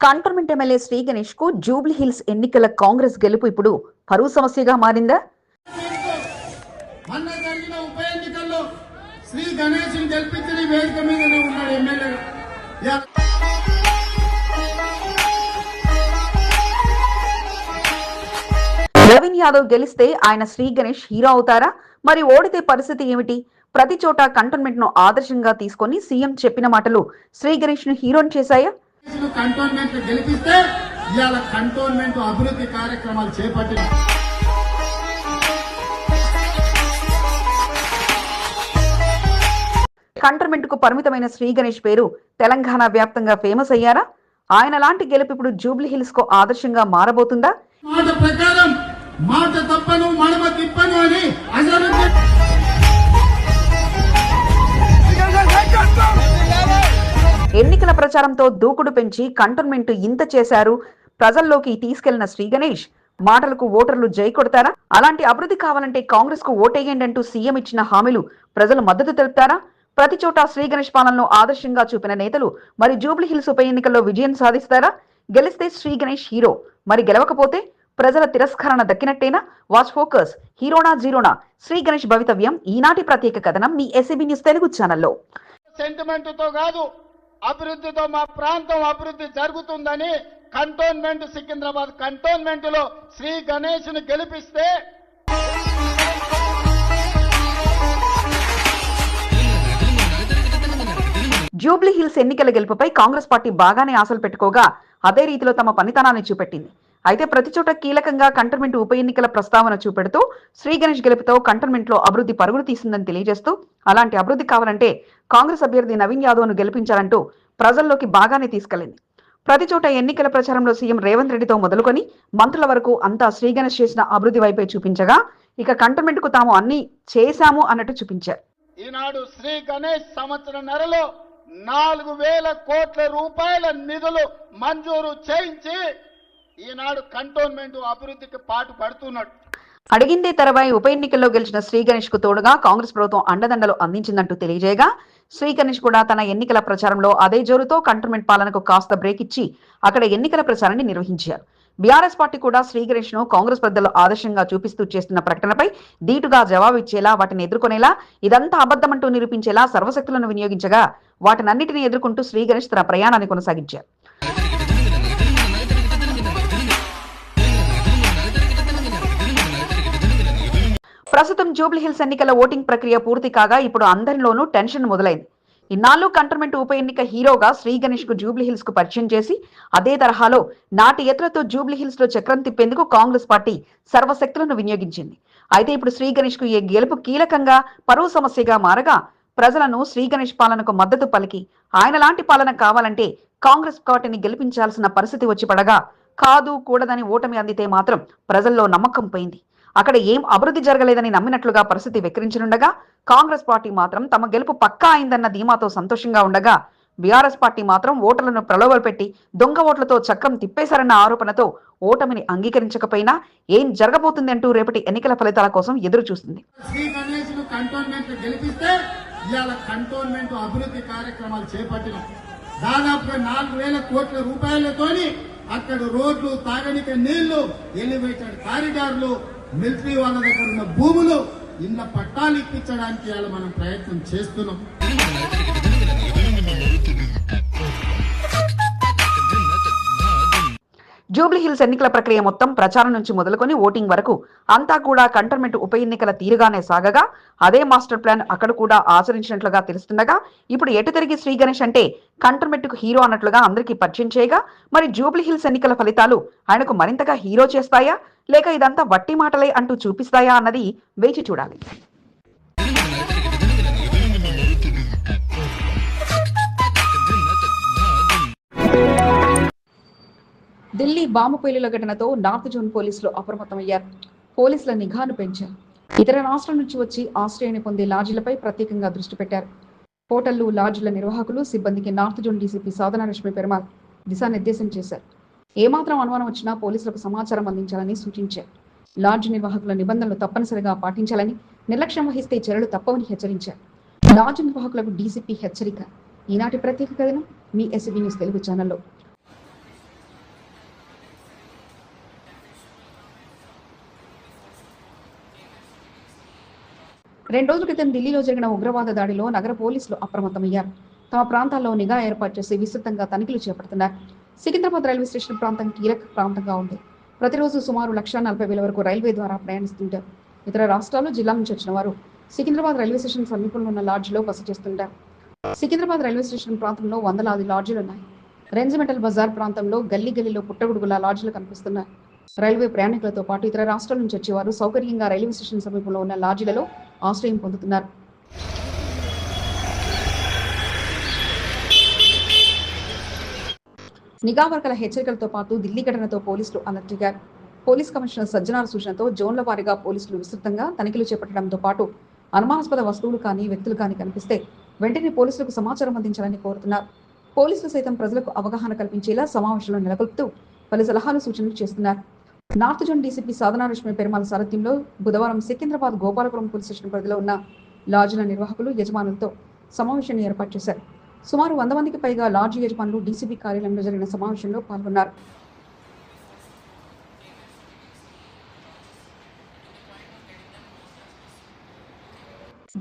Cantonment MLA Shri గణేష్కు Jubilee Hills ఎన్నికల Congress గెలుపు ఇప్పుడు పరువు సమస్యగా మారిందా? మొన్న జరిగిన ఉప ఎన్నికల్లో శ్రీ గణేష్ గెలిపించిన వేదిక మీదనే ఉన్నాడు నవీన్ యాదవ్ గెలిస్తే ఆయన శ్రీ గణేష్ హీరో అవుతారా? మరి ఓడితే పరిస్థితి ఏమిటి? ప్రతి చోట కంటోన్మెంట్ను ఆదర్శంగా తీసుకొని సీఎం చెప్పిన మాటలు శ్రీ గణేష్ను హీరోని చేశాయా? కంటోన్మెంట్ గెలిపిస్తే ఇవాళ కంటోన్మెంట్ అభివృద్ధి కార్యక్రమాలు చేపట్టిన కంటోన్మెంట్కు పరిమితమైన శ్రీ గణేష్ పేరు తెలంగాణ వ్యాప్తంగా ఫేమస్ అయ్యారా? ఆయన లాంటి గెలుపు ఇప్పుడు జూబ్లీ హిల్స్కు ఆదర్శంగా మారబోతుందా? మాట ప్రకారం మాట తప్పను మడమ తిప్పను అని ఎన్నికల ప్రచారంతో దూకుడు పెంచి కంటోన్మెంట్ ఇంత చేశారు? ప్రజల్లోకి తీసుకెళ్ళిన శ్రీ గణేష్ మాటలకు ఓటర్లు జై కొడతారా? అలాంటి అభివృద్ధి కావాలంటే కాంగ్రెస్కు ఓటేయండి అంటూ సీఎం ఇచ్చిన హామీలు ప్రజలు మద్దతు తెలుపుతారా? ప్రతి చోట శ్రీ గణేష్ పాలనను ఆదర్శంగా చూపిన నేతలు మరి జూబ్లీ హిల్స్ ఉప ఎన్నికల్లో విజయం సాధిస్తారా? గెలిస్తే శ్రీ గణేష్ హీరో మరి గెలవకపోతే ప్రజల తిరస్కరణ దక్కినట్టేనా? వాచ్ ఫోకస్ హీరోనా జీరోనా? శ్రీ గణేష్ భవితవ్యం ఈనాటి ప్రత్యేక కథనం మీ ఎస్ఎబి న్యూస్ తెలుగు ఛానల్లో. సెంటిమెంట్తో కాదు అభివృద్ధితో మా ప్రాంతం అభివృద్ధి జరుగుతుందని కంటోన్మెంట్ సికింద్రాబాద్ కంటోన్మెంట్లో శ్రీ గణేష్ను గెలిపిస్తే జూబ్లీ హిల్స్ ఎన్నికల గెలుపుపై కాంగ్రెస్ పార్టీ బాగానే ఆశలు పెట్టుకోగా అదే రీతిలో తమ పనితనాన్ని చూపెట్టింది. అయితే ప్రతి చోట కీలకంగా కంటర్మెంట్ ఉప ఎన్నికల ప్రస్తావన చూపెడుతూ శ్రీ గణేష్ గెలుపుతో కంటర్మెంట్లో అభివృద్ధి పరుగులు తీసిందని తెలియజేస్తూ అలాంటి అభివృద్ధి కావాలంటే కాంగ్రెస్ అభ్యర్థి నవీన్ యాదవ్ను గెలిపించాలంటూ ప్రజల్లోకి బాగానే తీసుకెళ్ళింది ప్రతి చోట ఎన్నికల ప్రచారంలో సీఎం రేవంత్ రెడ్డితో మొదలుకొని మంత్రుల వరకు అంతా శ్రీ గణేష్ చేసిన అభివృద్ధి వైపే చూపించగా ఇక కంటోన్మెంట్కు తాము అన్ని చేశాము అన్నట్టు చూపించారు. ఈనాడు శ్రీ గణేష్ సంవత్సరంన్నరలో నాలుగు వేల కోట్ల రూపాయల నిధులు మంజూరు చేయించి ఈనాడు కంటోన్మెంట్ అభివృద్ధికి పాటు పడుతున్నాడు. అడిగిందే తెరవై ఉప ఎన్నికల్లో గెలిచిన శ్రీ గణేష్కు తోడుగా కాంగ్రెస్ ప్రభుత్వం అండదండలు అందించిందంటూ తెలియజేయగా శ్రీగణేష్ కూడా తన ఎన్నికల ప్రచారంలో అదే జోరుతో కంటోన్మెంట్ పాలనకు కాస్త బ్రేక్ ఇచ్చి అక్కడ ఎన్నికల ప్రచారాన్ని నిర్వహించారు. బీఆర్ఎస్ పార్టీ కూడా శ్రీగణేష్ను కాంగ్రెస్ పెద్దలు ఆదర్శంగా చూపిస్తూ చేస్తున్న ప్రకటనపై ధీటుగా జవాబిచ్చేలా వాటిని ఎదుర్కొనేలా ఇదంతా అబద్ధమంటూ నిరూపించేలా సర్వశక్తులను వినియోగించగా వాటినన్నిటిని ఎదుర్కొంటూ శ్రీగణేష్ తన ప్రయాణాన్ని కొనసాగించారు. ప్రస్తుతం జూబ్లీహిల్స్ ఎన్నికల ఓటింగ్ ప్రక్రియ పూర్తి కాగా ఇప్పుడు అందరిలోనూ టెన్షన్ మొదలైంది. ఇన్నాళ్ళు కంటర్మెంట్ ఉప ఎన్నిక హీరోగా శ్రీ గణేష్కు జూబ్లీ హిల్స్కు పరిచయం చేసి అదే తరహాలో నాటి ఎత్తులతో జూబ్లీహిల్స్లో చక్రం తిప్పేందుకు కాంగ్రెస్ పార్టీ సర్వశక్తులను వినియోగించింది. అయితే ఇప్పుడు శ్రీ గణేష్కు ఈ గెలుపు కీలకంగా పరువు సమస్యగా మారగా ప్రజలను శ్రీ గణేష్ పాలనకు మద్దతు పలికి ఆయన లాంటి పాలన కావాలంటే కాంగ్రెస్ పార్టీని గెలిపించాల్సిన పరిస్థితి వచ్చి పడగా కాదు కూడదని ఓటమి అందితే మాత్రం ప్రజల్లో నమ్మకం పోయింది. అక్కడ ఏం అభివృద్ధి జరగలేదని నమ్మినట్లుగా పరిస్థితి వెక్కిరించనుండగా కాంగ్రెస్ పార్టీ మాత్రం తమ గెలుపు పక్కా అయిందన్న ధీమాతో సంతోషంగా ఉండగా బీఆర్ఎస్ పార్టీ మాత్రం ఓటర్లను ప్రలోభలు పెట్టి దొంగ ఓట్లతో చక్రం తిప్పేశారన్న ఆరోపణతో ఓటమిని అంగీకరించకపోయినా ఏం జరగబోతుంది అంటూ రేపటి ఎన్నికల ఫలితాల కోసం ఎదురు చూస్తుంది కంటోన్మెంట్ అభివృద్ధి కార్యక్రమాలు చేపట్టినాం. దాదాపుగా నాలుగు వేల కోట్ల రూపాయలతోని అక్కడ రోడ్లు తాగనిక నీళ్ళు ఎలివేటెడ్ కారిడార్లు మిలిటరీ వాళ్ళ దగ్గర ఉన్న భూములు ఇళ్ళ పట్టాలు ఇప్పించడానికి ఇవాళ మనం ప్రయత్నం చేస్తున్నాం. జూబ్లీ హిల్స్ ఎన్నికల ప్రక్రియ మొత్తం ప్రచారం నుంచి మొదలుకొని ఓటింగ్ వరకు అంతా కూడా కంటర్మెంట్ ఉప ఎన్నికల తీరుగానే సాగగా. అదే మాస్టర్ ప్లాన్ అక్కడ కూడా ఆచరించినట్లుగా తెలుస్తుండగా. ఇప్పుడు ఎటు తిరిగి శ్రీ గణేష్ అంటే కంటర్మెంట్కు హీరో అన్నట్లుగా అందరికీ పరిచయం చేయగా మరి జూబ్లీ హిల్స్ ఎన్నికల ఫలితాలు ఆయనకు మరింతగా హీరో చేస్తాయా? లేక ఇదంతా వట్టి మాటలే అంటూ చూపిస్తాయా అన్నది వేచి చూడాలి. ఢిల్లీ బాంబు పేలుల ఘటనతో నార్త్ జోన్ పోలీసులు అప్రమత్తమయ్యారు. పోలీసుల నిఘాను పెంచారు. ఇతర రాష్ట్రం నుంచి వచ్చి ఆశ్రయాన్ని పొందే లాడ్జీలపై ప్రత్యేకంగా దృష్టి పెట్టారు. హోటళ్ళు లాడ్జీల నిర్వాహకులు సిబ్బందికి north zone DCP Sadhanalakshmi Perumal దిశానిర్దేశం చేశారు. ఏమాత్రం అనుమానం వచ్చినా పోలీసులకు సమాచారం అందించాలని సూచించారు. లాడ్జ్ నిర్వాహకుల నిబంధనలు తప్పనిసరిగా పాటించాలని నిర్లక్ష్యం వహిస్తే చర్యలు తప్పవని హెచ్చరించారు. లాడ్జ్ నిర్వాహకులకు డీసీపీ హెచ్చరిక. ఈనాటి ప్రత్యేక కథనం మీ ఎస్బీ న్యూస్ తెలుగు ఛానల్లో. రెండు రోజుల క్రితం ఢిల్లీలో జరిగిన ఉగ్రవాద దాడిలో నగర పోలీసులు అప్రమత్తమయ్యారు. తమ ప్రాంతాల్లో నిఘా ఏర్పాటు చేసి విస్తృతంగా తనిఖీలు చేపడుతున్నారు. సికింద్రాబాద్ రైల్వే స్టేషన్ ప్రాంతం కీలక ప్రాంతంగా ఉంది. ప్రతిరోజు సుమారు లక్ష నలభై వేల వరకు రైల్వే ద్వారా ప్రయాణిస్తుంటారు. ఇతర రాష్ట్రాలు జిల్లా నుంచి వచ్చిన వారు సికింద్రాబాద్ రైల్వే స్టేషన్ సమీపంలో ఉన్న లాడ్జిలో బస చేస్తుంటారు. సికింద్రాబాద్ రైల్వే స్టేషన్ ప్రాంతంలో వందలాది లాడ్జీలు ఉన్నాయి. రెంజిమెంటల్ బజార్ ప్రాంతంలో గల్లీ గల్లీలో పుట్టగొడుగుల లాడ్జీలు కనిపిస్తున్నాయి. రైల్వే ప్రయాణికులతో పాటు ఇతర రాష్ట్రాల నుంచి వచ్చేవారు సౌకర్యంగా రైల్వే స్టేషన్ సమీపంలో ఉన్న లాడ్జీలలో ఆశ్రయం పొందుతున్నారు. నిఘా వర్గాల హెచ్చరికలతో పాటు ఢిల్లీ ఘటనతో పోలీసులు అలర్ట్ అయ్యారు. పోలీస్ కమిషనర్ సజ్జనార్ సూచనతో జోన్ల వారీగా పోలీసులు విస్తృతంగా తనిఖీలు చేపట్టడంతో పాటు అనుమానాస్పద వస్తువులు కానీ వ్యక్తులు కానీ కనిపిస్తే వెంటనే పోలీసులకు సమాచారం అందించాలని కోరుతున్నారు. పోలీసులు సైతం ప్రజలకు అవగాహన కల్పించేలా సమావేశంలో నెలకొల్పుతూ పలు సలహాలు సూచనలు చేస్తున్నారు. North zone DCP Sadhana Lakshmi Perumal సారథ్యంలో బుధవారం సికింద్రాబాద్ గోపాలపురం పోలీస్ స్టేషన్ పరిధిలో ఉన్న లాడ్జిల నిర్వాహకులు యజమానులతో సమావేశాన్ని ఏర్పాటు చేశారు. సుమారు వంద మందికి పైగా లాడ్జ్ యజమానులు డీసీపీ కార్యాలయంలో జరిగిన సమావేశంలో పాల్గొన్నారు.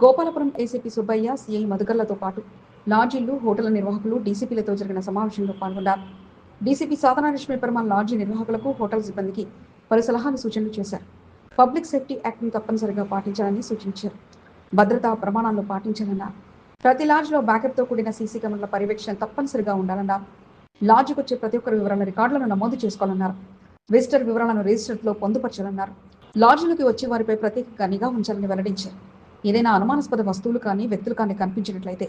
గోపాలపురం ఏసీపీ సుబ్బయ్య సిఐ మధుకర్లతో పాటు లాడ్జీలు హోటళ్ళ నిర్వాహకులు డీసీపీలతో జరిగిన సమావేశంలో పాల్గొన్నారు. డీసీపీ సాధనా లక్ష్మీ పెరుమాల్ లాడ్జీ నిర్వాహకులకు హోటల్ సిబ్బందికి పలు సలహాలు సూచనలు చేశారు. పబ్లిక్ సేఫ్టీ యాక్ట్ను తప్పనిసరిగా పాటించాలని సూచించారు. భద్రతా ప్రమాణాలను పాటించాలన్నారు ప్రతి లాడ్జ్లో బ్యాకప్తో కూడిన సీసీ కెమెరాల పర్యవేక్షణ తప్పనిసరిగా ఉండాలన్నారు లాడ్జ్కి వచ్చే ప్రతి ఒక్కరి వివరాల రికార్డులను నమోదు చేసుకోవాలన్నారు. విజిటర్ వివరాలను రిజిస్టర్లో పొందుపరచాలన్నారు. లాడ్జ్లకి వచ్చే వారిపై ప్రత్యేకంగా నిఘా ఉంచాలని వెల్లడించారు. ఏదైనా అనుమానాస్పద వస్తువులు కానీ వ్యక్తులు కానీ కనిపించినట్లయితే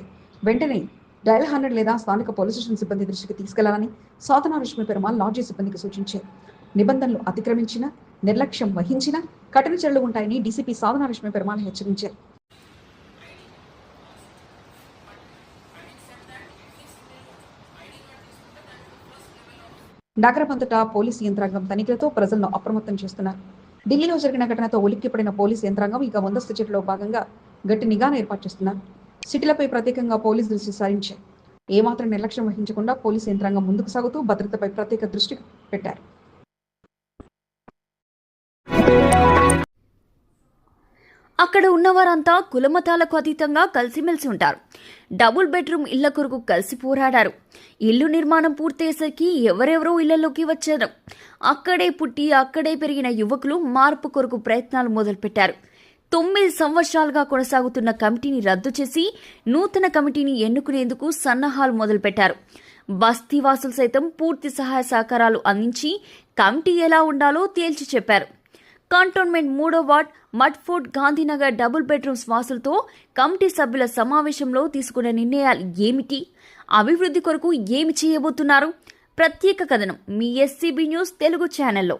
వెంటనే డయల్ హండ్రెడ్ లేదా స్థానిక పోలీస్ స్టేషన్ సిబ్బంది దృష్టికి తీసుకెళ్ళాలని సాధన లక్ష్మి పెరుమాల్ లాడ్జీ సిబ్బందికి సూచించారు. నిబంధనలు అతిక్రమించిన నిర్లక్ష్యం వహించిన కఠిన చర్యలు ఉంటాయని డీసీపీ సాధనా లక్ష్మి పెరుమాల్ హెచ్చరించారు. నగరమంతటా పోలీసు యంత్రాంగం తనిఖీలతో ప్రజలను అప్రమత్తం చేస్తున్నారు. ఢిల్లీలో జరిగిన ఘటనతో ఉలిక్కిపడిన పోలీసు యంత్రాంగం ఇక ముందస్తు చర్యలో భాగంగా గట్టి నిఘాను ఏర్పాటు చేస్తున్నారు. సిటీలపై ప్రత్యేకంగా పోలీసు దృష్టి సారించారు. ఏమాత్రం నిర్లక్ష్యం వహించకుండా పోలీసు యంత్రాంగం ముందుకు సాగుతూ భద్రతపై ప్రత్యేక దృష్టి పెట్టారు. అక్కడ ఉన్నవారంతా కులమతాలకు అతీతంగా కలిసిమెలిసి ఉంటారు. డబుల్ బెడ్రూమ్ ఇళ్ళ కొరకు కలిసి పోరాడారు. ఇల్లు నిర్మాణం పూర్తయ్యేసరికి ఎవరెవరో ఇళ్ళలోకి వచ్చారు. అక్కడే పుట్టి అక్కడే పెరిగిన యువకులు మార్పు కొరకు ప్రయత్నాలు మొదలుపెట్టారు. తొమ్మిది సంవత్సరాలుగా కొనసాగుతున్న కమిటీని రద్దు చేసి నూతన కమిటీని ఎన్నుకునేందుకు సన్నాహాలు మొదలుపెట్టారు. బస్తీవాసులు సైతం పూర్తి సహాయ సహకారాలు అందించి కమిటీ ఎలా ఉండాలో తేల్చి చెప్పారు. కంటోన్మెంట్ మూడో ward Mudfort Gandhinagar double bedrooms వాసులతో committee సభ్యుల సమావేశంలో తీసుకున్న నిర్ణయాలు ఏమిటి? అభివృద్ధి కొరకు ఏమి చేయబోతున్నారు? ప్రత్యేక కథనం మీ ఎస్సీబీ న్యూస్ తెలుగు ఛానల్లో.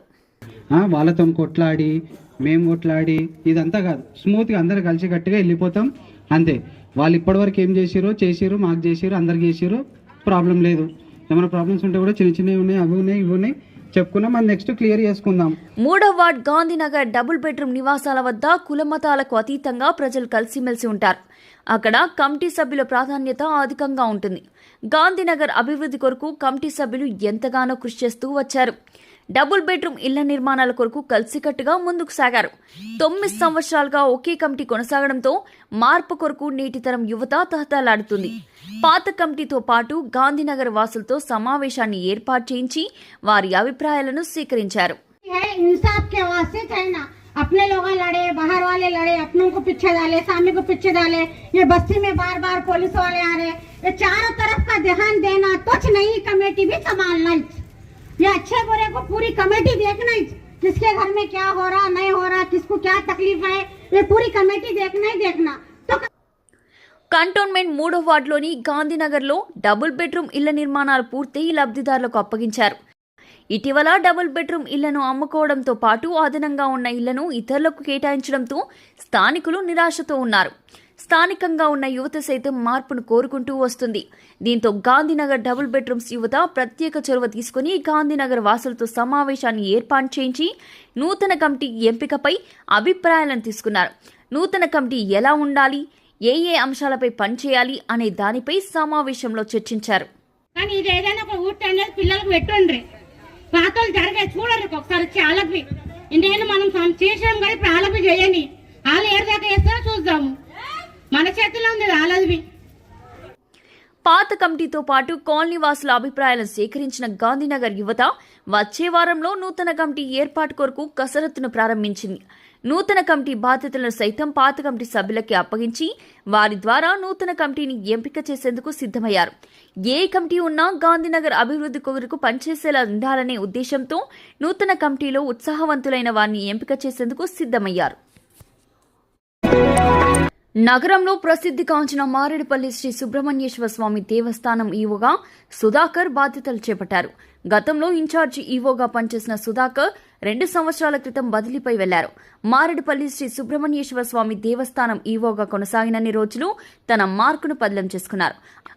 వాళ్ళతో కొట్లాడి మేము కొట్లాడి ఇదంతా కాదు. స్మూత్గా అందరు కలిసి గట్టిగా వెళ్ళిపోతాం. అంతే. వాళ్ళు ఇప్పటివరకు ఏం చేసిరో చేసిరు మాకు చేసిరు అందరికి చేసిరు ప్రాబ్లం లేదు. ఏమైనా ప్రాబ్లమ్స్ ఉంటే కూడా చిన్న చిన్నవి ఉన్నాయి అవి ఉన్నాయి ఇవి ఉన్నాయి. చెప్పుకున్నాం మనం నెక్స్ట్ క్లియర్ చేసుకుందాం. మూడో వార్డ్ గాంధీనగర్ డబుల్ బెడ్రూమ్ నివాసాల వద్ద కులమతాలకు అతీతంగా ప్రజలు కలిసిమెలిసి ఉంటారు. అక్కడ కమిటీ సభ్యుల ప్రాధాన్యత అధికంగా ఉంటుంది. గాంధీనగర్ అభివృద్ధి కొరకు కమిటీ సభ్యులు ఎంతగానో కృషి చేస్తూ వచ్చారు. డబుల్ బెడ్రూమ్ ఇళ్ల నిర్మాణాల కొరకు కలిసికట్టుగా ముందుకు సాగారు తొమ్మిది సంవత్సరాలుగా ఒకే కమిటీ కొనసాగడంతో మార్పు కొరకు నేటి తరం యువత తహతలాడుతుంది పాత కమిటీతో పాటు గాంధీనగర్ వాసులతో సమావేశాన్ని ఏర్పాటు చేయించి వారి అభిప్రాయాలను స్వీకరించారు है इंसाफ के वास्ते चलना अपने लोग लड़े बाहर वाले लड़े अपनों को पीछे डाले सामने को पीछे डाले ये बस्ती में बार बार पुलिस वाले आ रहे ये चारों तरफ का ध्यान देना कुछ नहीं कमेटी भी संभालना ही। ये अच्छे बुरे को पूरी कमेटी देखना ही। किसके घर में क्या हो रहा नहीं हो रहा किसको क्या तकलीफ है ये पूरी कमेटी देखना ही देखना तो కంటోన్మెంట్ మూడో వార్డులోని గాంధీనగర్లో డబుల్ బెడ్రూమ్ ఇళ్ల నిర్మాణాలు పూర్తయి లబ్ధిదారులకు అప్పగించారు ఇటీవల డబుల్ బెడ్రూమ్ ఇళ్లను అమ్ముకోవడంతో పాటు అదనంగా ఉన్న ఇళ్లను ఇతరులకు కేటాయించడంతో స్థానికులు నిరాశతో ఉన్నారు స్థానికంగా ఉన్న యువత సైతం మార్పును కోరుకుంటూ వస్తుంది. దీంతో గాంధీనగర్ డబుల్ బెడ్రూమ్స్ యువత ప్రత్యేక చొరవ తీసుకుని గాంధీనగర్ వాసులతో సమావేశాన్ని ఏర్పాటు చేయించి నూతన కమిటీ ఎంపికపై అభిప్రాయాలను తీసుకున్నారు. నూతన కమిటీ ఎలా ఉండాలి? ఏ ఏ అంశాలపై పనిచేయాలి అనే దానిపై సమావేశంలో చర్చించారు. కానీ ఇది ఏదైనా ఒక ఊట అనేది పిల్లలకు పెట్టుండ్రి. పాతలు జరగే చూడరు ఒకసారి వచ్చి ఆలపి నేను మనం చేసాం కానీ ఇప్పుడు ఆలపి చేయని. మన చేతిలో ఉంది రాలదివి. పాత కమిటీతో పాటు కాలనీ వాసుల అభిప్రాయాలను సేకరించిన గాంధీనగర్ యువత వచ్చే వారంలో నూతన కమిటీ ఏర్పాటు కొరకు కసరత్తును ప్రారంభించింది. నూతన కమిటీ బాధ్యతలను సైతం పాత కమిటీ సభ్యులకి అప్పగించి వారి ద్వారా నూతన కమిటీని ఎంపిక చేసేందుకు సిద్ధమయ్యారు. ఏ కమిటీ ఉన్నా గాంధీనగర్ అభివృద్ధి కొరకు పనిచేసేలా ఉండాలనే ఉద్దేశంతో నూతన కమిటీలో ఉత్సాహవంతులైన వారిని ఎంపిక చేసేందుకు సిద్ధమయ్యారు. నగరంలో ప్రసిద్ధిగాంచిన మారేడుపల్లి శ్రీ సుబ్రహ్మణ్యేశ్వర స్వామి దేవస్థానం ఈవోగా సుధాకర్ బాధ్యతలు చేపట్టారు. గతంలో ఇన్ఛార్జి ఈవోగా పనిచేసిన సుధాకర్ రెండు సంవత్సరాల క్రితం బదిలీపై వెళ్ళారు. మారేడుపల్లి శ్రీ సుబ్రహ్మణ్యేశ్వర స్వామి దేవస్థానం ఈవోగా కొనసాగినన్ని రోజులు తన మార్కును పదిలం చేసుకున్నారు.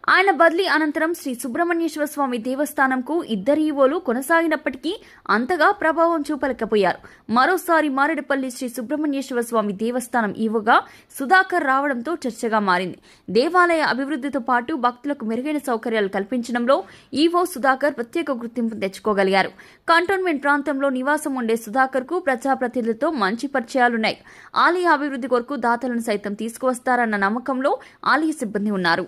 ఆయన బదిలీ అనంతరం శ్రీ సుబ్రహ్మణ్యేశ్వర స్వామి దేవస్థానంకు ఇద్దరు ఈవోలు కొనసాగినప్పటికీ అంతగా ప్రభావం చూపలేకపోయారు. మరోసారి మారేడుపల్లి శ్రీ సుబ్రహ్మణ్యేశ్వర స్వామి దేవస్థానం ఈవోగా సుధాకర్ రావడంతో చర్చగా మారింది. దేవాలయ అభివృద్ధితో పాటు భక్తులకు మెరుగైన సౌకర్యాలు కల్పించడంలో ఈవో సుధాకర్ ప్రత్యేక గుర్తింపు తెచ్చుకోగలిగారు. కంటోన్మెంట్ ప్రాంతంలో నివాసం ఉండే సుధాకర్కు ప్రజాప్రతినిధులతో మంచి పరిచయాలున్నాయి. ఆలయ అభివృద్ధి కొరకు దాతలను సైతం తీసుకువస్తారన్న నమ్మకంలో ఆలయ సిబ్బంది ఉన్నారు.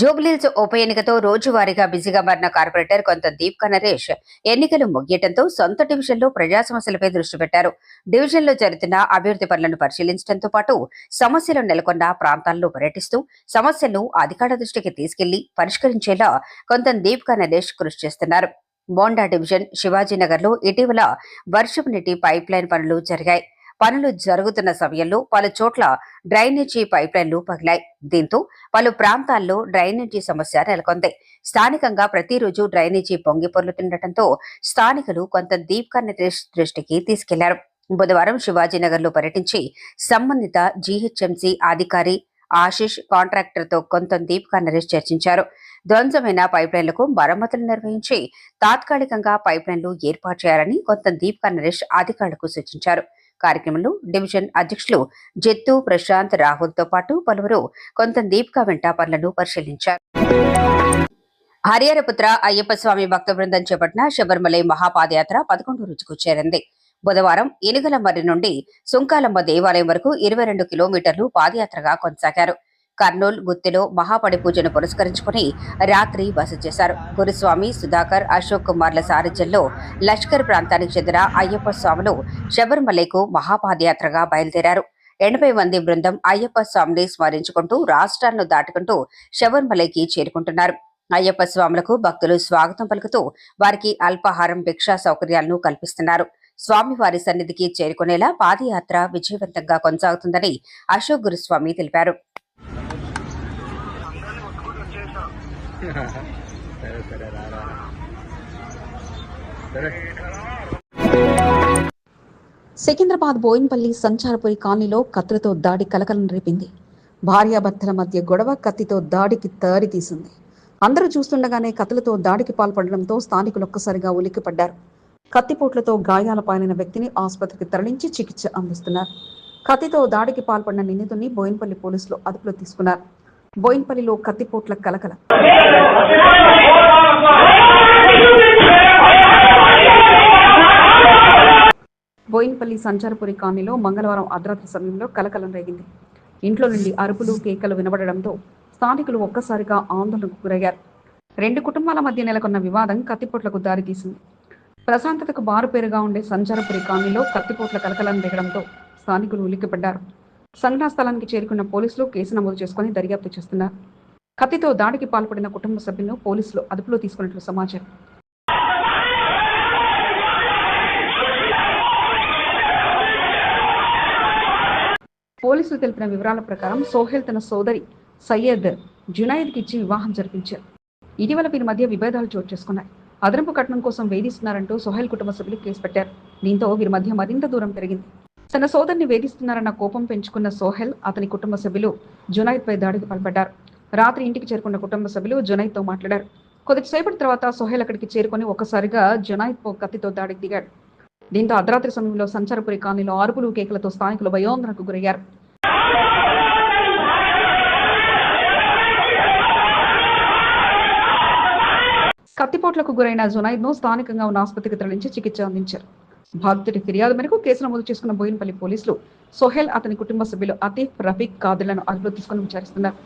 జూబ్లీల్స్ ఉప ఎన్నికతో రోజువారీగా బిజీగా మారిన కార్పొరేటర్ కొంత దీప్క నరేష్ ఎన్నికలు ముగియటంతో సొంత డివిజన్లో ప్రజా సమస్యలపై దృష్టి పెట్టారు. డివిజన్లో జరుగుతున్న అభివృద్ధి పనులను పరిశీలించడంతో పాటు సమస్యలు నెలకొన్న ప్రాంతాల్లో పర్యటిస్తూ సమస్యలను అధికార దృష్టికి తీసుకెళ్ళి పరిష్కరించేలా కొంత దీప్క నరేష్ కృషి చేస్తున్నారు. బోండా డివిజన్ శివాజీనగర్లో ఇటీవల వర్షపు నీటి పైప్ లైన్ పనులు జరిగాయి. పనులు జరుగుతున్న సమయంలో పలు చోట్ల డ్రైనేజీ పైప్లైన్లు పగిలాయి. దీంతో పలు ప్రాంతాల్లో డ్రైనేజీ సమస్య నెలకొంది. స్థానికంగా ప్రతిరోజు డ్రైనేజీ పొంగి పొర్లుతుండటంతో స్థానికులు కొంత దీప్కా దృష్టికి తీసుకెళ్ళారు. బుధవారం శివాజీనగర్లో పర్యటించి సంబంధిత జీహెచ్ఎంసీ అధికారి ఆశిష్ కాంట్రాక్టర్తో కొంత దీప్కా నరేష్ చర్చించారు. ధ్వంసమైన పైప్లైన్లకు మరమ్మతులు నిర్వహించి తాత్కాలికంగా పైప్లైన్లు ఏర్పాటు చేయాలని కొంత దీప్కా నరేష్ అధికారులకు సూచించారు. కార్యక్రమంలో డివిజన్ అధ్యక్షులు జెత్తు ప్రశాంత్ రాహుల్తో పాటు పలువురు కొంత దీప్కా వెంట పనులను పరిశీలించారు. హరిహరపుత్ర అయ్యప్ప స్వామి భక్త బృందం చేపట్టిన శబరిమలై మహాపాదయాత్ర పదకొండు రోజుకు చేరింది. బుధవారం ఎనుగలమర్రి నుండి సుంకాలమ్మ దేవాలయం వరకు ఇరవై రెండు కిలోమీటర్లు పాదయాత్రగా కొనసాగారు. కర్నూలు గుత్తిలో మహాపడి పూజను పురస్కరించుకుని రాత్రి బస చేశారు. గురుస్వామి సుధాకర్ అశోక్ కుమార్ల సారథ్యంలో లష్కర్ ప్రాంతానికి చెందిన అయ్యప్ప స్వాములు శబరిమలైకు మహాపాదయాత్రగా బయలుదేరారు. ఎనభై మంది బృందం అయ్యప్ప స్వామిని స్మరించుకుంటూ రాష్ట్రాలను దాటుకుంటూ శబరిమలైకి చేరుకుంటున్నారు. అయ్యప్ప స్వాములకు భక్తులు స్వాగతం పలుకుతూ వారికి అల్పాహారం భిక్షా సౌకర్యాలను కల్పిస్తున్నారు. స్వామివారి సన్నిధికి చేరుకునేలా పాదయాత్ర విజయవంతంగా కొనసాగుతుందని అశోక్ గురుస్వామి తెలిపారు. సికింద్రాబాద్ బోయిన్పల్లి సంచారపురి కాలనీలో కత్తులతో దాడి కలకలం రేపింది. భార్యాభర్తల మధ్య గొడవ కత్తితో దాడికి దారి తీసింది. అందరూ చూస్తుండగానే కత్తులతో దాడికి పాల్పడడంతో స్థానికులు ఒక్కసారిగా ఉలిక్కిపడ్డారు. కత్తిపోట్లతో గాయాల పాలైన వ్యక్తిని ఆసుపత్రికి తరలించి చికిత్స అందిస్తున్నారు. కత్తితో దాడికి పాల్పడిన నిందితుడిని బోయిన్పల్లి పోలీసులు అదుపులో తీసుకున్నారు. బోయిన్పల్లిలో కత్తిపోట్ల కలకలం. బోయిన్పల్లి సంచారపురి కాలనీలో మంగళవారం అర్ధరాత్రి సమయంలో కలకలం రేగింది. ఇంట్లో నుండి అరుపులు కేకలు వినబడడంతో స్థానికులు ఒక్కసారిగా ఆందోళనకు గురయ్యారు. రెండు కుటుంబాల మధ్య నెలకొన్న వివాదం కత్తిపోట్లకు దారితీసింది. ప్రశాంతతకు బారుపేరుగా ఉండే సంచారపురి కాలనీలో కత్తిపోట్ల కలకలం రేగడంతో స్థానికులు ఉలిక్కిపడ్డారు. సంఘటనా స్థలానికి చేరుకున్న పోలీసులు కేసు నమోదు చేసుకుని దర్యాప్తు చేస్తున్నారు. కత్తితో దాడికి పాల్పడిన కుటుంబ సభ్యులను పోలీసులు అదుపులో తీసుకున్నట్లు సమాచారం. పోలీసులు తెలిపిన వివరాల ప్రకారం సోహెల్ తన సోదరి సయ్యద్ జునైద్కి ఇచ్చి వివాహం జరిపించారు. ఇటీవల వీరి మధ్య విభేదాలు చోటు చేసుకున్నాయి. అదనపు కట్నం కోసం వేధిస్తున్నారంటూ సోహెల్ కుటుంబ సభ్యులు కేసు పెట్టారు. దీంతో వీరి మధ్య మరింత దూరం పెరిగింది. తన సోదరిని వేధిస్తున్నారన్న కోపం పెంచుకున్న సోహెల్ అతని కుటుంబ సభ్యులు జునైద్ పై దాడికి పాల్పడ్డారు. రాత్రి ఇంటికి చేరుకున్న కుటుంబ సభ్యులు జునైద్తో మాట్లాడారు. కొద్దిసేపటి తర్వాత సోహెల్ అక్కడికి చేరుకొని ఒక్కసారిగా జునైద్ కత్తితో దాడికి దిగాడు. దీంతో అర్ధరాత్రి సమయంలో సంచారపురి కాలనీలో అరుపులు కేకలతో స్థానికులు భయోందనకు గురయ్యారు. కత్తిపోట్లకు గురైన జునైద్ను స్థానికంగా ఉన్న ఆసుపత్రికి తరలించి చికిత్స అందించారు. బాధితుడి ఫిర్యాదు మేరకు కేసు నమోదు చేసుకున్న బోయినపల్లి పోలీసులు సోహెల్ అతని కుటుంబ సభ్యులు అతీఫ్ రఫీక్ కాదులను అదుపులో తీసుకుని విచారిస్తున్నారు.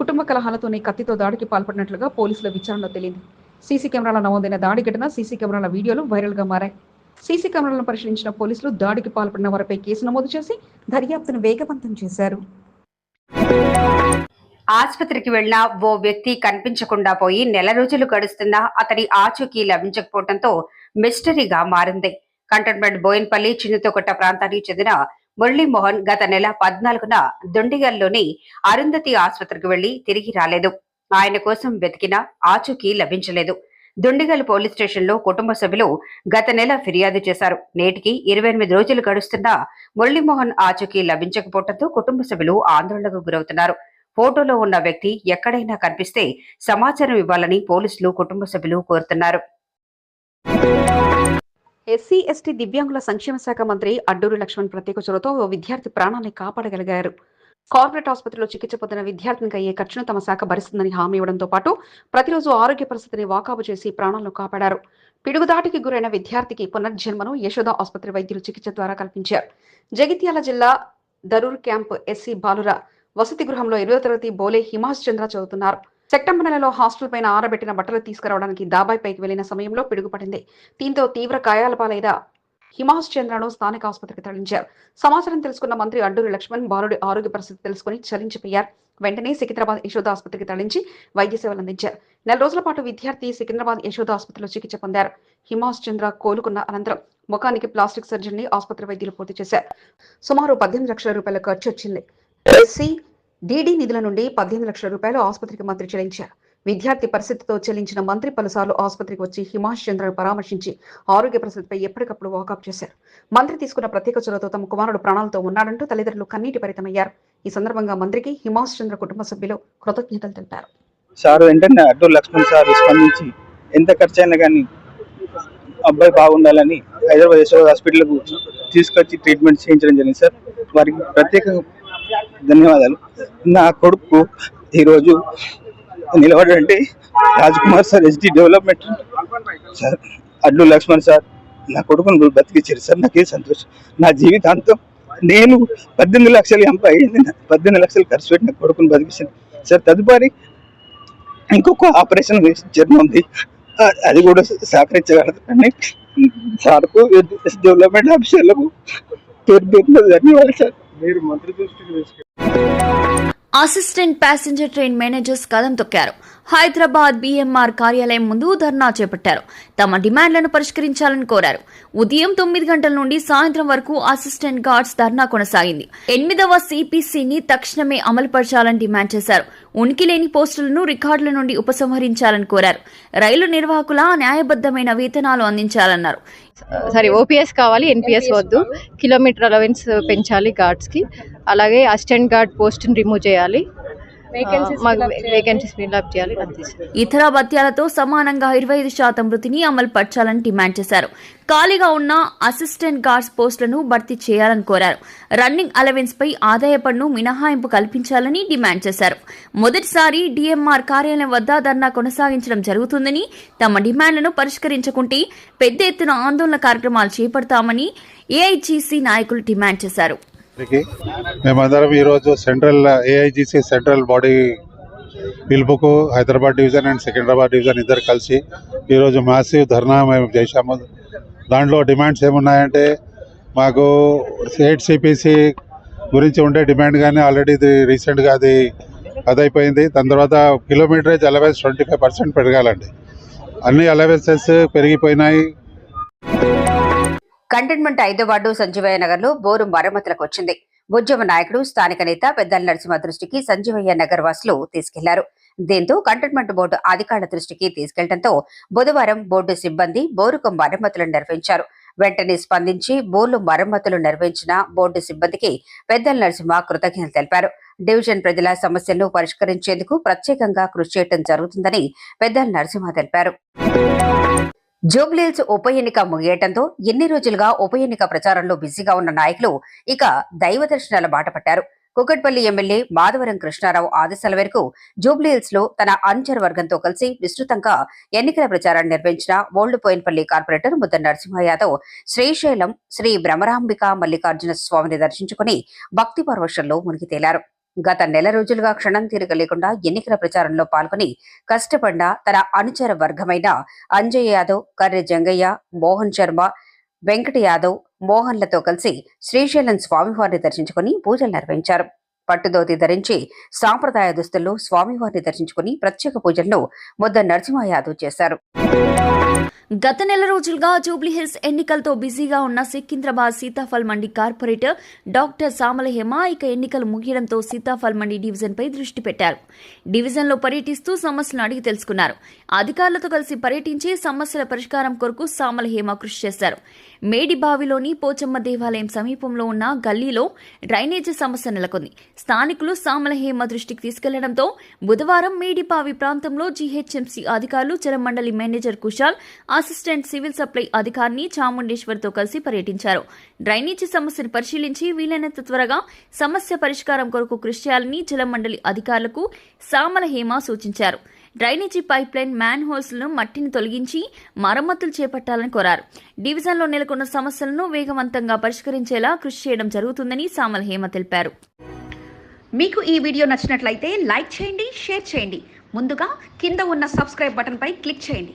కుటుంబ కలహాలతోనే కత్తితో దాడికి పాల్పడినట్లుగా పోలీసుల విచారణలో తేలింది. సీసీ కెమెరాల నమోదైన దాడి ఘటన సీసీ కెమెరాల వీడియోలు వైరల్గా మారాయి. సీసీ కెమెరాలను పరిశీలించిన పోలీసులు దాడికి పాల్పడిన వారిపై కేసు నమోదు చేసి దర్యాప్తును వేగవంతం చేశారు. ఆసుపత్రికి వెళ్ళిన ఓ వ్యక్తి కనిపించకుండా పోయి నెల రోజులు గడుస్తున్నా అతని ఆచూకీ లభించకపోవడంతో మిస్టరీగా మారింది. కంటోన్మెంట్ బోయిన్పల్లి చిన్నతోకొట్ట ప్రాంతానికి చెందిన మురళీమోహన్ గత నెల పద్నాలుగున దుండిగల్లోని అరుంధతి ఆసుపత్రికి వెళ్ళి తిరిగి రాలేదు. ఆయన కోసం వెతికిన ఆచూకీ లభించలేదు. దుండిగల్ పోలీస్ స్టేషన్లో కుటుంబ సభ్యులు గత నెల ఫిర్యాదు చేశారు. నేటికి ఇరవై ఎనిమిది రోజులు గడుస్తున్నా మురళీమోహన్ ఆచూకీ లభించకపోవడంతో కుటుంబ సభ్యులు ఆందోళనకు గురవుతున్నారు. ఫోటోలో ఉన్న వ్యక్తి ఎక్కడైనా కనిపిస్తే సమాచారం ఇవ్వాలని పోలీసులు కుటుంబ సభ్యులు కోరుతున్నారు. ఎస్సీ ఎస్టీ దివ్యాంగుల సంక్షేమ శాఖ మంత్రి అడ్డూరి లక్ష్మణ్ ప్రత్యేక చొరవతో ఓ విద్యార్థి ప్రాణాన్ని కాపాడగలిగారు. కార్పొరేట్ ఆసుపత్రిలో చికిత్స పొందిన విద్యార్థినికి అయ్యే ఖర్చును తమ శాఖ భరిస్తుందని హామీ ఇవ్వడంతో పాటు ప్రతిరోజు ఆరోగ్య పరిస్థితిని వాకాబు చేసి ప్రాణాలను కాపాడారు. పిడుగుదాటికి గురైన విద్యార్థికి పునర్జన్మను యశోద ఆసుపత్రి వైద్యులు చికిత్స ద్వారా కల్పించారు. జగిత్యాల జిల్లా దరూర్ క్యాంప్ ఎస్సీ బాలుర వసతి గృహంలో ఇరవై తరగతి బోలే హిమాస్ చంద్ర చదువుతున్నారు. సెప్టెంబర్ నెలలో హాస్టల్ పైన ఆరబెట్టిన బట్టలు తీసుకురావడానికి దాబాయ్ పైకి వెళ్ళిన సమయంలో పిడుగుపడింది. దీంతో తీవ్ర గాయాల పాలైన హిమాస్ చంద్రను స్థానిక ఆసుపత్రికి తరలించారు. సమాచారం తెలుసుకున్న మంత్రి అడ్డూరి లక్ష్మణ్ బాలుడి ఆరోగ్య పరిస్థితి తెలుసుకుని చలించిపోయారు. వెంటనే సికింద్రాబాద్ యశోద ఆసుపత్రికి తరలించి వైద్య సేవలు అందించారు. నెల రోజుల పాటు విద్యార్థి సికింద్రాబాద్ యశోద ఆసుపత్రిలో చికిత్స పొందారు. హిమాస్ చంద్ర కోలుకున్న అనంతరం ముఖానికి ప్లాస్టిక్ సర్జరీని ఆసుపత్రి వైద్యులు పూర్తి చేశారు. సుమారు పద్దెనిమిది లక్షల రూపాయల ఖర్చు వచ్చింది. ఎస్సీ డీడీ నిధుల నుండి పద్దెనిమిది లక్షల రూపాయలు ఆసుపత్రికి మంత్రి చెల్లించారు. విద్యార్థి పరిస్థితితో చెల్లించిన మంత్రి పలుసార్లు ఆసుపత్రికి వచ్చి హిమాష్ చంద్రను పరామర్శించి ఆరోగ్య పరిస్థితిపై ఎప్పటికప్పుడు వాకప్ చేశారు. మంత్రి తీసుకున్న ప్రత్యేక చొరవతో తమ కుమారుడు ప్రాణాలతో ఉన్నాడంటూ తల్లిదండ్రులు కన్నీటి పరితమయ్యారు. ఈ సందర్భంగా మంత్రికి హిమాష్ చంద్ర కుటుంబ సభ్యులు కృతజ్ఞతలు తెలిపారు. సార్ వెంటనే అడ్డు లక్ష్మణ్ సార్ స్పందించి ఎంత ఖర్చైనా కానీ అబ్బాయి బాగుండాలని హైదరాబాద్ యశోద హాస్పిటల్కు తీసుకొచ్చి ట్రీట్మెంట్ చేయించడం జరిగింది సార్. వారికి ప్రత్యేక ధన్యవాదాలు. నా కొడుకు ఈరోజు నిలబడంటే Raj Kumar sir SD development. Sir అడ్డు లక్ష్మణ్ సార్ నా కొడుకును బతికించారు సార్. నాకే సంతోషం. నా జీవితాంతం నేను పద్దెనిమిది లక్షలు ఎంప అయ్యింది పద్దెనిమిది లక్షలు ఖర్చు పెట్టిన కొడుకును బతికించాను సార్ తదుపరి ఇంకొక ఆపరేషన్ జర్మ ఉంది. అది కూడా సహకరించగలదు కానీ సార్కు డెవలప్మెంట్ ఆఫీసర్లకు పేరు పేరున ధన్యవాదాలు సార్. మీరు మంత్రి దృష్టికి తీసుకెళ్ళారు అసిస్టెంట్ ప్యాసింజర్ ట్రైన్ మేనేజర్స్ కదం తొక్కారు. హైదరాబాద్ బీఎంఆర్ కార్యాలయం ముందు ధర్నా చేపట్టారు. తమ డిమాండ్లను పరిష్కరించాలని కోరారు. ఉదయం తొమ్మిది గంటల నుండి సాయంత్రం వరకు అసిస్టెంట్ గార్డ్స్ ధర్నా కొనసాగింది. ఎనిమిదవ సిపిసిని తక్షణమే అమలుపరచాలని డిమాండ్ చేశారు. ఉనికి లేని పోస్టులను రికార్డుల నుండి ఉపసంహరించాలని కోరారు. రైలు నిర్వాహకుల న్యాయబద్ధమైన వేతనాలు అందించాలన్నారు. సారీ ఓపీఎస్ కావాలి ఎన్పిఎస్ వద్దు. కిలోమీటర్ అలవెన్స్ పెంచాలి గార్డ్స్కి. అలాగే అసిస్టెంట్ గార్డ్ పోస్ట్ని రిమూవ్ చేయాలి. వేకెన్సీస్ ఫిల్అప్ చేయాలి. అంతే సార్. ఇతర భత్యాలతో సమానంగా ఇరవై ఐదు శాతం వృత్తిని అమలు పరచాలని డిమాండ్ చేశారు. ఖాళీగా ఉన్న అసిస్టెంట్ గార్డ్స్ పోస్టులను భర్తీ చేయాలని కోరారు. రన్నింగ్ అలవెన్స్ పై ఆదాయ పన్ను మినహాయింపు కల్పించాలని డిమాండ్ చేశారు. మొదటిసారి డిఎంఆర్ కార్యాలయం వద్ద ధర్నా కొనసాగించడం జరుగుతుందని తమ డిమాండ్లను పరిష్కరించకుంటే పెద్ద ఎత్తున ఆందోళన కార్యక్రమాలు చేపడతామని ఏఐజీసీ నాయకులు డిమాండ్ చేశారు. మేమందరం ఈరోజు సెంట్రల్ ఏఐజీసీ సెంట్రల్ బాడీ పిలుపుకు Hyderabad division and Secunderabad division ఇద్దరు కలిసి ఈరోజు మాసివ్ ధర్నా మేము చేశాము. దాంట్లో డిమాండ్స్ ఏమున్నాయంటే మాకు ఎయిట్ సిపిసి గురించి ఉండే డిమాండ్ కానీ ఆల్రెడీ ఇది రీసెంట్గా అది అదైపోయింది. దాని తర్వాత kilometreage allowance twenty five percent పెరగాలండి. అన్ని అలవెన్సెస్ పెరిగిపోయినాయి. కంటైన్మెంట్ ఐదో వార్డు సంజీవయ్య నగర్లో బోరు మరమ్మతులకు వచ్చింది. ఉద్యమ నాయకుడు స్థానిక నేత పెద్దల నరసింహ దృష్టికి సంజీవయ్య నగర్ వాసులు తీసుకెళ్ళారు. దీంతో కంటైన్మెంట్ బోర్డు అధికారుల దృష్టికి తీసుకెళ్ళడంతో బుధవారం బోర్డు సిబ్బంది బోరుకు మరమ్మతులు నిర్వహించారు. వెంటనే స్పందించి బోర్లు మరమ్మతులు నిర్వహించిన బోర్డు సిబ్బందికి పెద్దల నరసింహ కృతజ్ఞతలు తెలిపారు. డివిజన్ ప్రజల సమస్యలను పరిష్కరించేందుకు ప్రత్యేకంగా కృషి చేయడం జరుగుతుందని పెద్దల నరసింహ తెలిపారు. జూబ్లీల్స్ ఉప ఎన్నిక ముగియటంతో ఎన్ని రోజులుగా ఉప ఎన్నిక ప్రచారంలో బిజీగా ఉన్న నాయకులు ఇక దైవ దర్శనాల బాట పట్టారు. కుకట్పల్లి ఎమ్మెల్యే మాధవరం కృష్ణారావు ఆదేశాల మేరకు జూబ్లీహిల్స్లో తన అనుచర వర్గంతో కలిసి విస్తృతంగా ఎన్నికల ప్రచారాన్ని నిర్వహించిన ఓల్డ్ పోయిన్పల్లి కార్పొరేటర్ ముద్ద నరసింహ యాదవ్ శ్రీశైలం శ్రీ భ్రమరాంబిక మల్లికార్జున స్వామిని దర్శించుకుని భక్తి పర్వశంలో మునిగి తేలారు. గత నెల రోజులుగా క్షణం తీరిక లేకుండా ఎన్నికల ప్రచారంలో పాల్గొని కష్టపడిన తన అనుచర వర్గమైన అంజయ్ యాదవ్ కర్రె జంగయ్య మోహన్ శర్మ వెంకట యాదవ్ మోహన్లతో కలిసి శ్రీశైలం స్వామివారిని దర్శించుకుని పూజలు నిర్వహించారు. పట్టుదోతి ధరించి సాంప్రదాయ దుస్తుల్లో స్వామివారిని దర్శించుకుని ప్రత్యేక పూజలను ముద్ద నరసింహ యాదవ్ చేశారు. గత నెల రోజులుగా జూబ్లీహిల్స్ ఎన్నికలతో బిజీగా ఉన్న సికింద్రాబాద్ సీతాఫల్ మండి కార్పొరేటర్ డాక్టర్ సామల హేమ ఇక ఎన్నికలు ముగియడంతో సీతాఫల్ మండి డివిజన్పై దృష్టి పెట్టారు. డివిజన్లో పర్యటిస్తూ సమస్యలను అడిగి తెలుసుకున్నారు. అధికారులతో కలిసి పర్యటించి సమస్యల పరిష్కారం కొరకు సామల హేమ కృషి చేశారు. మేడిబావిలోని పోచమ్మ దేవాలయం సమీపంలో ఉన్న గల్లీలో డ్రైనేజీ సమస్య నెలకొంది. స్థానికులు సామల హేమ దృష్టికి తీసుకెళ్ళడంతో బుధవారం మేడిబావి ప్రాంతంలో జీహెచ్ఎంసీ అధికారులు Jalamandali manager Kushal assistant civil supply అధికారిని చాముండేశ్వర్తో కలిసి పర్యటించారు. డ్రైనేజీ సమస్యను పరిశీలించి వీలైనంత త్వరగా సమస్య పరిష్కారం కొరకు కృషి చేయాలని జలమండలి అధికారులకు సామల హేమ సూచించారు. డ్రైనేజీ పైప్లైన్ మ్యాన్ హోల్స్లను మట్టిని తొలగించి మరమ్మతులు చేపట్టాలని కోరారు. డివిజన్లో నెలకొన్న సమస్యలను వేగవంతంగా పరిష్కరించేలా కృషి చేయడం జరుగుతుందని సామల హేమ తెలిపారు. మీకు ఈ వీడియో నచ్చినట్లయితే లైక్ చేయండి షేర్ చేయండి. ముందుగా కింద ఉన్న సబ్స్క్రైబ్ బటన్పై క్లిక్ చేయండి.